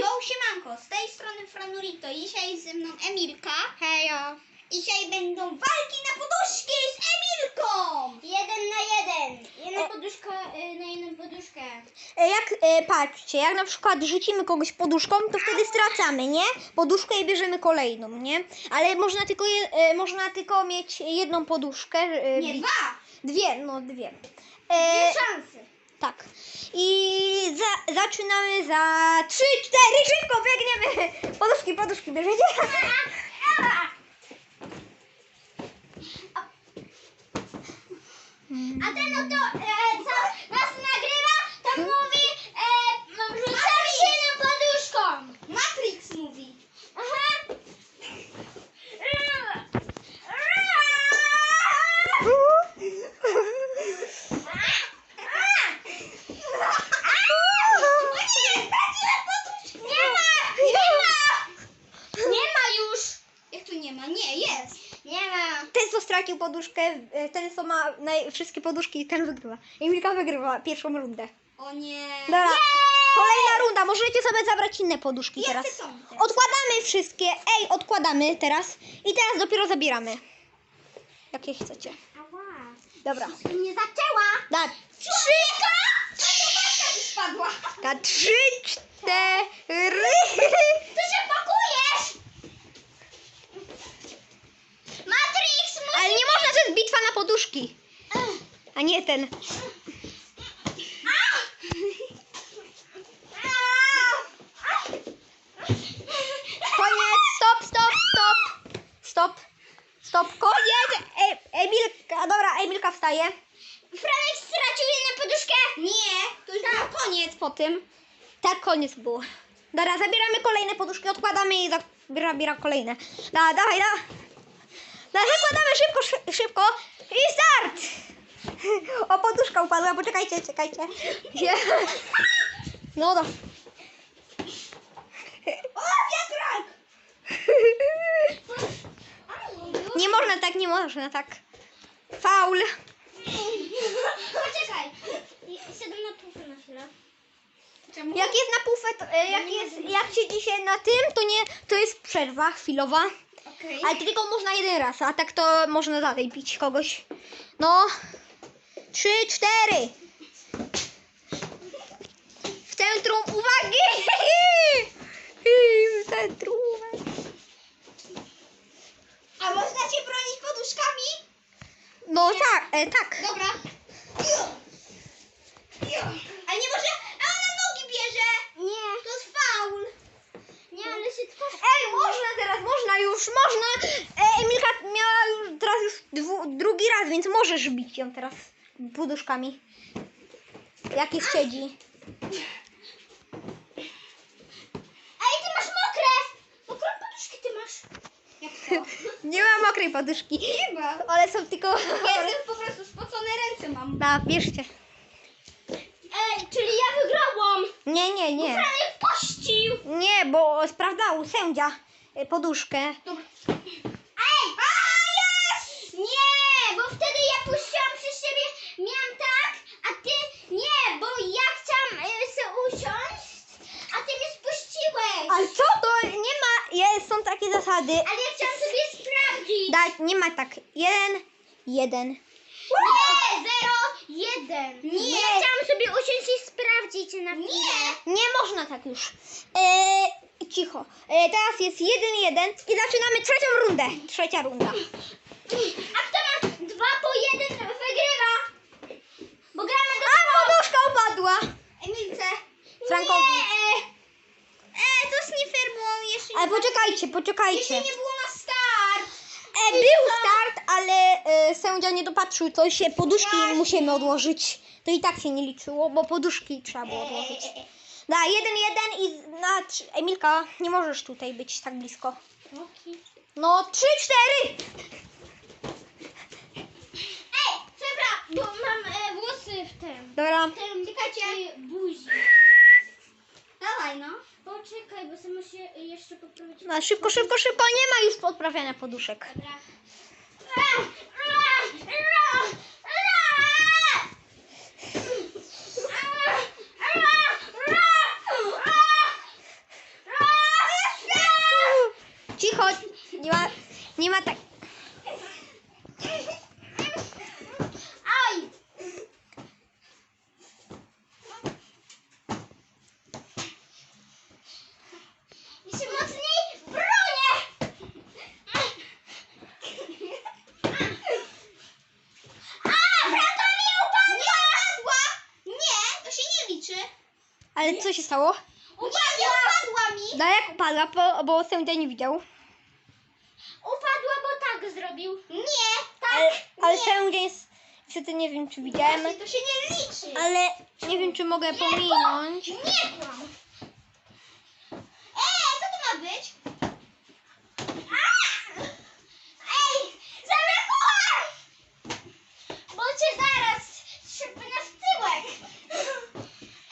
Jo, siemanko, z tej strony Franurito. Dzisiaj ze mną Emilka. Hejo. Dzisiaj będą walki na poduszki z Emilką. Jeden na jeden. Jedna E. poduszka y, na jedną poduszkę. E, Jak, e, patrzcie, jak na przykład rzucimy kogoś poduszką, to wtedy stracamy, nie? Poduszkę i bierzemy kolejną, nie? Ale można tylko, je, e, można tylko mieć jedną poduszkę. E, Nie, bić. dwa. Dwie, no dwie. Dwie E, szanse. Tak. I za, zaczynamy za trzy, cztery, szybko biegniemy. Poduszki, poduszki bierzecie? A ten oto, e, co nas nagrywa, to mówi, e, rzucamy się na poduszką. Matrix mówi. Aha. O nie, straciłem poduszkę. Nie ma, nie ma. Nie ma już. Jak tu nie ma? Nie, jest. Nie ma. Ten, co stracił poduszkę, e, ten, co ma naj, wszystkie poduszki, ten wygrywa. Emilka wygrywa pierwszą rundę. O nie. Dobra. Kolejna runda. Możecie sobie zabrać inne poduszki Ja teraz. chcę tą też. Odkładamy wszystkie. Ej, odkładamy teraz. I teraz dopiero zabieramy. Jakie chcecie. Ała. Dobra. Nie zaczęła. Paczka mi spadła. da trzy, cztery. Ty się pakujesz. Matrix, musi... Ale nie można, to jest bitwa na poduszki. A nie ten. Koniec. Stop, stop, stop. Stop. Stop. Koniec. E, Emilka, dobra, Emilka wstaje. Franek stracił jedną poduszkę. Nie, to już było koniec po tym. Tak, koniec było. Dobra, zabieramy kolejne poduszki, odkładamy i zabiera kolejne. Da, dawaj, da. Da, zakładamy szybko, szy- szybko i start! O, poduszka upadła, poczekajcie, czekajcie. No do. O, wiatrak! Nie można tak, nie można tak. Faul. Poczekaj. Siadam na pufę na chwilę. Jak jest na pufę, to, e, jak, jest, jak siedzi się na tym, to nie, to jest przerwa chwilowa. Okej. Ale tylko można jeden raz, a tak to można dalej bić kogoś. No. Trzy, cztery. W centrum uwagi! W centrum uwagi. A można cię bronić poduszkami? No tak, e, tak. Dobra. Ale nie może... A ona nogi bierze! Nie. To jest faul! Nie, ale się tylko... Ej, można teraz, można już, można. E, Emilka miała już teraz już dwu, drugi raz, więc możesz bić ją teraz poduszkami. Jak jest siedzi. Ej, ty masz mokre! Mokrą poduszkę ty masz. Jak to? Nie ma mokrej poduszki. Nie ma. Ale są tylko... Ja jestem po prostu spocone ręce mam. Da, bierzcie. Ej, czyli ja wygrałam. Nie, nie, nie. Franek pościł. Nie, bo sprawdzał sędzia y, poduszkę. Dobra. Ej! A, jest! Nie, bo wtedy ja puściłam przez siebie, miałam tak, a ty nie, bo ja chciałam e, se usiąść, a ty mnie spuściłeś. Ale co to? Nie ma, jest, są takie zasady. Ale ja chciałam sobie sprawdzić. Dać, nie ma tak. Jeden, jeden. Nie, zero, jeden. Nie. Ja chciałam sobie usiąść i sprawdzić na chwilę. Nie można tak już. E, cicho. E, teraz jest jeden, jeden i zaczynamy trzecią rundę. Trzecia runda. A kto ma dwa po jeden wygrywa. Bo gramy do A poduszka upadła. Emilce. Frankowi. Nie. E, to sniffer, bo on jeszcze nie... Ale poczekajcie, poczekajcie. Jeszcze nie było na start. E, był start, ale e, sędzia nie dopatrzył, to się poduszki Właśnie. musimy odłożyć. To i tak się nie liczyło, bo poduszki trzeba było odłożyć. Da, jeden, jeden i na trzy. Emilka, nie możesz tutaj być tak blisko. No, trzy, cztery. Ej, dobra, bo mam e, włosy w tym. Dobra. tym czekajcie. buzi. Dawaj, no. Poczekaj, bo sobie muszę jeszcze poprawić. No, szybko, szybko, szybko. Nie ma już podprawiania poduszek. Dobra. Ale co się stało? Upadła! Upadła mi! No jak upadła, bo, bo sędzia nie widział. Upadła, bo tak zrobił. Nie, tak. Ale, ale nie. sędzia jest... Niestety nie wiem, czy widziałem. Właśnie, to się nie liczy. Ale nie wiem, czy mogę pominąć. Nie kłam. Ej, co to ma być? A! Ej, zamykałam! Bo cię zaraz szybnę w tyłek.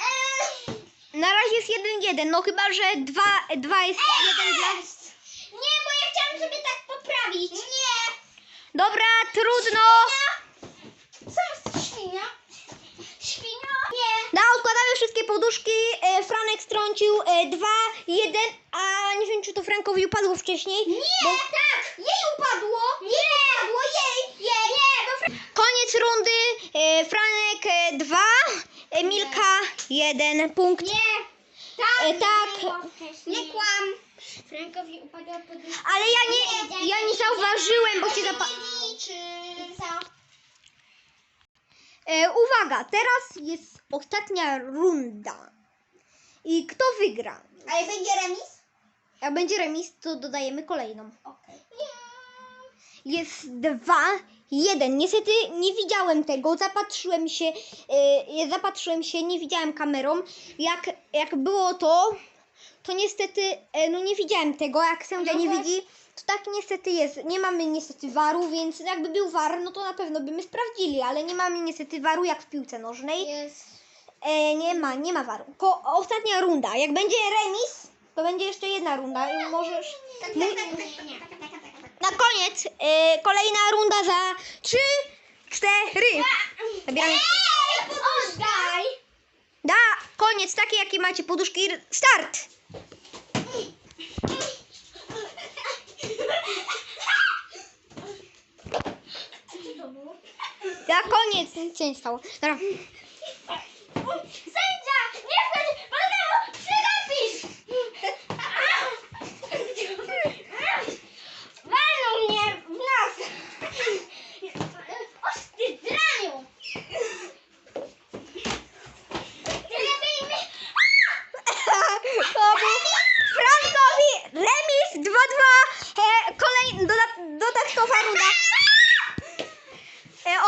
Ej, Na razie jest 1-1, no chyba, że 2, 2 jest 1 dla... Nie, bo ja chciałam sobie tak poprawić. Nie. Dobra, trudno. Co jest świnia? Świnia? Nie. No, odkładamy wszystkie poduszki. E, Franek strącił 2, 1, a nie wiem, czy to Frankowi upadło wcześniej. Nie, tak. Jej upadło. Nie. Upadło jej. Jej. Nie, bo Fra- Koniec rundy. E, Franek 2, Emilka 1 punkt. Nie. Tak. E, tak. było wcześniej. Nie kłam. Frankowi upadła poduszka. Ale ja nie, ja nie zauważyłem, bo się zapa... E, uwaga, teraz jest ostatnia runda. I kto wygra? A jak będzie remis? Jak będzie remis, to dodajemy kolejną. Okej. Jest dwa, jeden. Niestety nie widziałem tego, zapatrzyłem się, e, zapatrzyłem się, nie widziałem kamerą. Jak, jak było to, to niestety, e, no nie widziałem tego, jak sędzia No nie właśnie. widzi, to tak niestety jest. Nie mamy niestety waru, więc jakby był war, no to na pewno byśmy sprawdzili, ale nie mamy niestety waru jak w piłce nożnej. Jest. E, nie ma, nie ma waru. Ko, ostatnia runda. Jak będzie remis, to będzie jeszcze jedna runda i możesz... Tak, tak, Mój- tak, tak, tak, tak, tak, tak, tak. Na koniec e, kolejna runda za 3, 4. Zabieramy. Oddaj! Da, koniec, takie jakie macie poduszki. Start! Da, koniec, nic się nie stało. Dobra. Sędzia! Nie wchodź! Wolnego! Przegapisz! Walną mnie w nos! Oż ty draniu! Ty lepiej mi... To był Frankowi remis 2-2. E, kolej, doda, dodatkowa runda. E,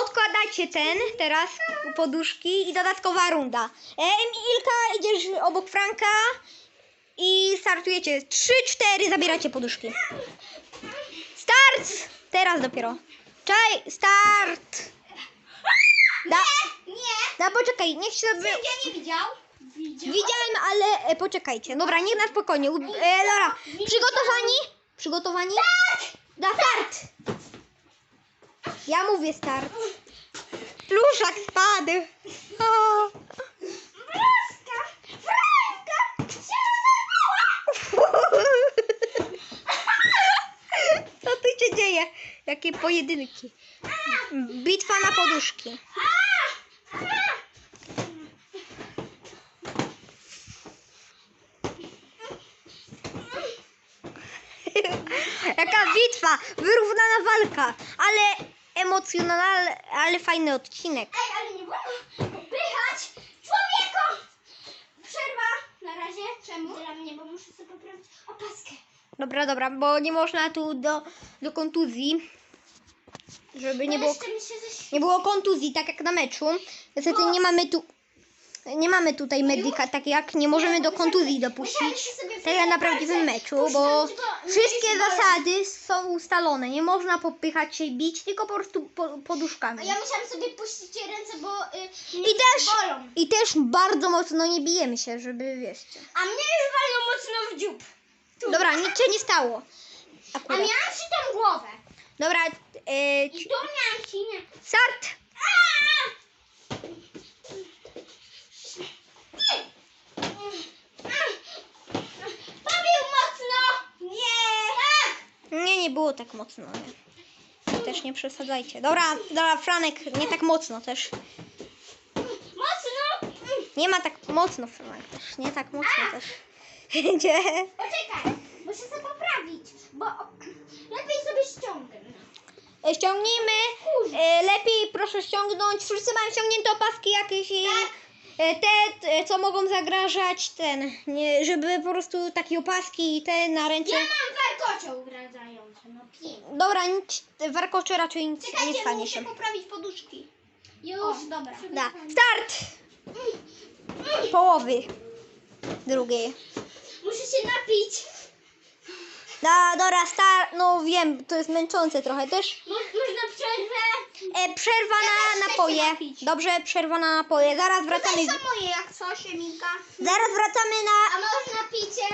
ten teraz poduszki i dodatkowa runda. E, Emilka, idziesz obok Franka i startujecie. 3-4 zabieracie poduszki. Start! Teraz dopiero. Czaj, start! Da, Nie! da poczekaj, niech się sobie... Sędzia nie widział? Widział. Widziałem, ale e, poczekajcie. Dobra, niech na spokojnie. U- E, dobra, przygotowani? Przygotowani? Tak! Da start! Ja mówię start. Pluszak spadł. O. Się Co tu się dzieje? Jakie pojedynki. Bitwa na poduszki. Jaka bitwa, wyrównana walka, ale emocjonalny, ale fajny odcinek. Ej, ale nie wolno popychać człowieku! Przerwa na razie. Czemu? Dla mnie, bo muszę sobie poprawić opaskę. Dobra, dobra, bo nie można tu do, do kontuzji, żeby nie Bo było, jeszcze mi się zaś... nie było kontuzji, tak jak na meczu. Niestety nie mamy tu, nie mamy tutaj medyka, tak jak nie możemy do kontuzji dopuścić. Tak jak na prawdziwym meczu, bo wszystkie zasady są ustalone. Nie można popychać się i bić, tylko po prostu po, poduszkami. A ja musiałam sobie puścić ręce, bo y, I też, bolą. I też bardzo mocno nie bijemy się, żeby wieszcie. A mnie już walną mocno w dziób. Tu. Dobra, nic się nie stało. A Akurat. miałam się tam głowę. Dobra, e, I tu miałam się nie. start mocno! Nie! Tak! Nie, nie było tak mocno. Nie. Też nie przesadzajcie. Dobra, dobra, Franek, nie tak mocno też. Mocno! Nie ma tak mocno, Franek też. Nie tak mocno też. Gdzie? Poczekaj, muszę sobie poprawić, bo lepiej sobie ściągnę. E, Ściągnijmy. E, lepiej proszę ściągnąć. Wszyscy mają ściągnięte opaski jakieś i... Tak. E, te, te, co mogą zagrażać, ten, nie, żeby po prostu takie opaski i te na ręce. Ja mam warkocze ugradzające, no pięknie. Dobra, nic, warkocze raczej nic nie Czekajcie, stanie muszę się. poprawić poduszki. Już, dobra. Da. Start! Połowy drugiej. Muszę się napić. Da, dobra, start, no wiem, to jest męczące trochę też. Mo- można przerwę? E, przerwa na też chcę napoje. się napić. Dobrze, przerwa na napoje. Zaraz wracamy. Tutaj są moje jak coś, Emilka. Zaraz wracamy na. A można picie?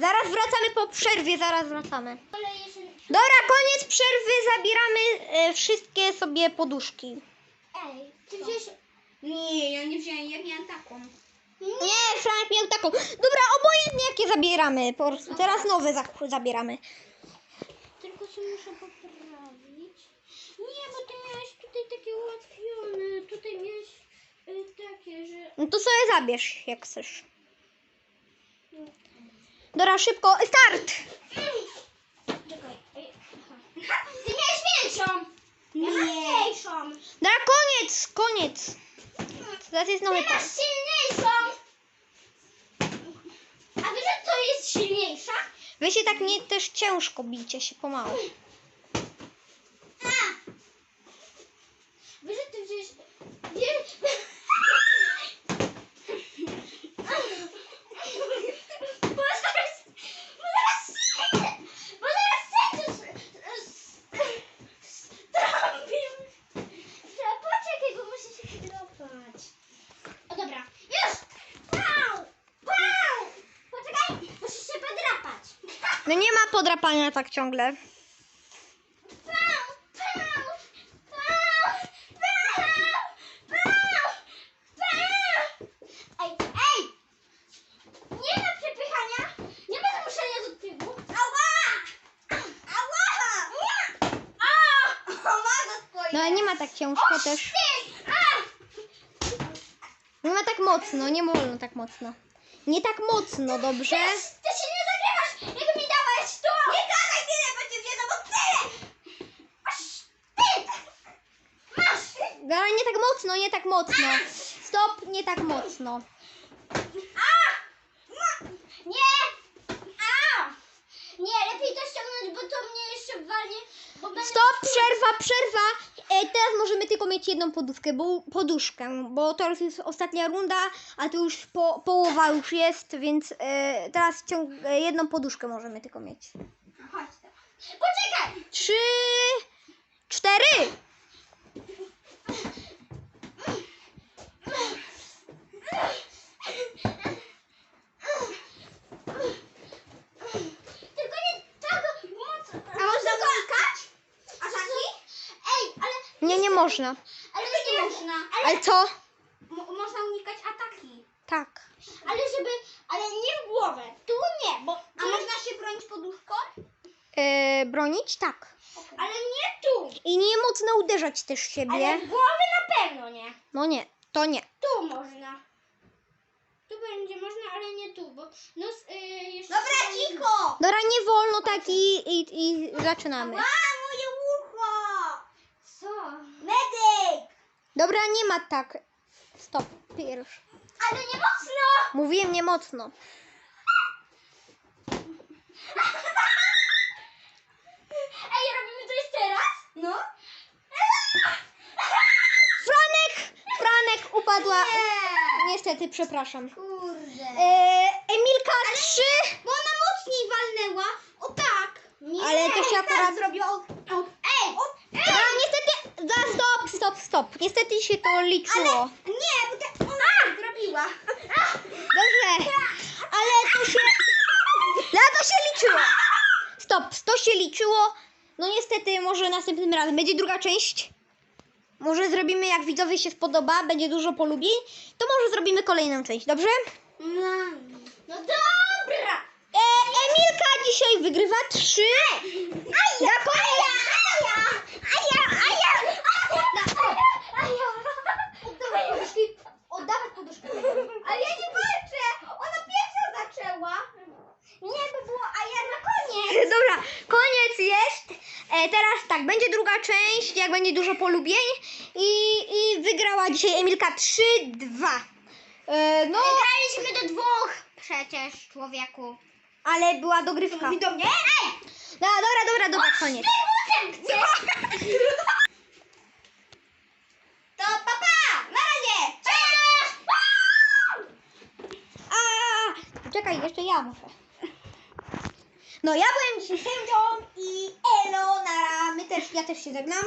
Zaraz wracamy po przerwie, zaraz wracamy. Ale jeszcze... Dobra, koniec przerwy, zabieramy e, wszystkie sobie poduszki. Ej, ty wziąłeś... Nie, ja nie wziąłem, ja miałam taką. Nie, Franek miał taką. Dobra, obojętnie jakie zabieramy. Po prostu teraz nowe za zabieramy. Tylko się muszę poprawić. Nie, bo ty miałeś tutaj takie ułatwione. Tutaj miałeś y, takie, że... No to sobie zabierz, jak chcesz. Dobra, szybko, start! Czekaj. Ej, aha. Ty miałeś większą! Mam mniejszą! Dobra, koniec, koniec. Teraz jest nowy Ty masz pas. silniejszą! A wiesz, że to jest silniejsza? Wy się tak nie też ciężko bijcie się pomału. A! Wiesz, że ty wziąłeś... Wiesz... Bo zaraz... Bo zaraz... Bo zaraz sędzia strąbił. Poczekaj, bo muszę się wydropać. O dobra, już! Wow! Wow! Poczekaj, musisz się podrapać. No nie ma podrapania tak ciągle. Pau, pau, pau, pau, pau, pau. Ej, ej! Nie ma przepychania, nie ma zmuszenia do tyłu. Ała! Ała! A! Ma za swoje. No nie ma tak ciężko też. Nie ma tak mocno, nie wolno tak mocno. Nie tak mocno, dobrze? Ty, ty się nie zagrywasz, jak mi dałeś to! Nie gadaj tyle, bo cię wiedzą, bo tyle. Masz! Ty! Masz! Dobra, nie tak mocno. Stop, nie tak mocno. Nie! A! Nie, lepiej to ściągnąć, bo to mnie jeszcze walnie. Bo będę Stop, przerwa, przerwa. E, teraz możemy tylko mieć jedną poduszkę, bo, poduszkę, bo to już jest ostatnia runda, a to już po, połowa już jest, więc e, teraz ciąg, e, jedną poduszkę możemy tylko mieć. Chodź tam. Poczekaj! Trzy, cztery. Tylko nie. A można klikać? A taki? Ej, ale, Nie, nie można. ale Nie nie można. Ale co? Mo- można unikać ataki. Tak. Ale żeby, ale nie w głowę. Tu nie, bo A można się bronić poduszką? E, bronić? Tak. ale nie tu. I nie mocno uderzać też w Ale siebie. w głowę na pewno nie. No nie, to nie. Tu można. Tu będzie można, ale nie tu, bo no y, jeszcze Dobra, cicho. Dobra, nie wolno tak i, i, i zaczynamy. A, moje ucho. Co? Medyk. Dobra, nie ma tak. Stop, pierwszy. Ale nie mocno! Mówiłem nie mocno. Ej, robimy to jeszcze raz? No. Nie. Niestety, przepraszam. Kurde. E, Emilka, trzy. Bo ona mocniej walnęła. O tak. Nie. Ale to się akurat... zrobiła. O, o, Ej! Dobra, niestety... Za, stop, stop, stop. Niestety się to liczyło. nie, bo tak ona zrobiła. Dobrze. Ale to się... Ale to się liczyło. Stop, to się liczyło. No niestety, może następnym razem będzie druga część. Może zrobimy, jak widzowie się spodoba, będzie dużo polubień, to może zrobimy kolejną część, dobrze? No. No dobra! E, Emilka dzisiaj wygrywa trzy. Aja! Aja! Aja! Aja! Aja! Oddawaj poduszki. Oddawaj poduszki. Ale ja nie walczę. Ona pierwsza zaczęła. Nie, to było Aja na koniec! Dobra, koniec jest. E, teraz tak, będzie druga część, jak będzie dużo polubień. I, i wygrała dzisiaj Emilka 3-2. E, no, Graliśmy do dwóch przecież, człowieku. ale była dogrywka. Mówi do mnie? Ej! Dobra, dobra, dobra, dobra, koniec. To papa! Na razie! A, czekaj, jeszcze ja muszę. No ja byłem dzisiaj sędzią i elo, nara, my też, ja też się żegnam.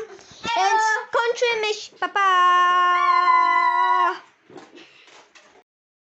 Więc kończymy, pa pa.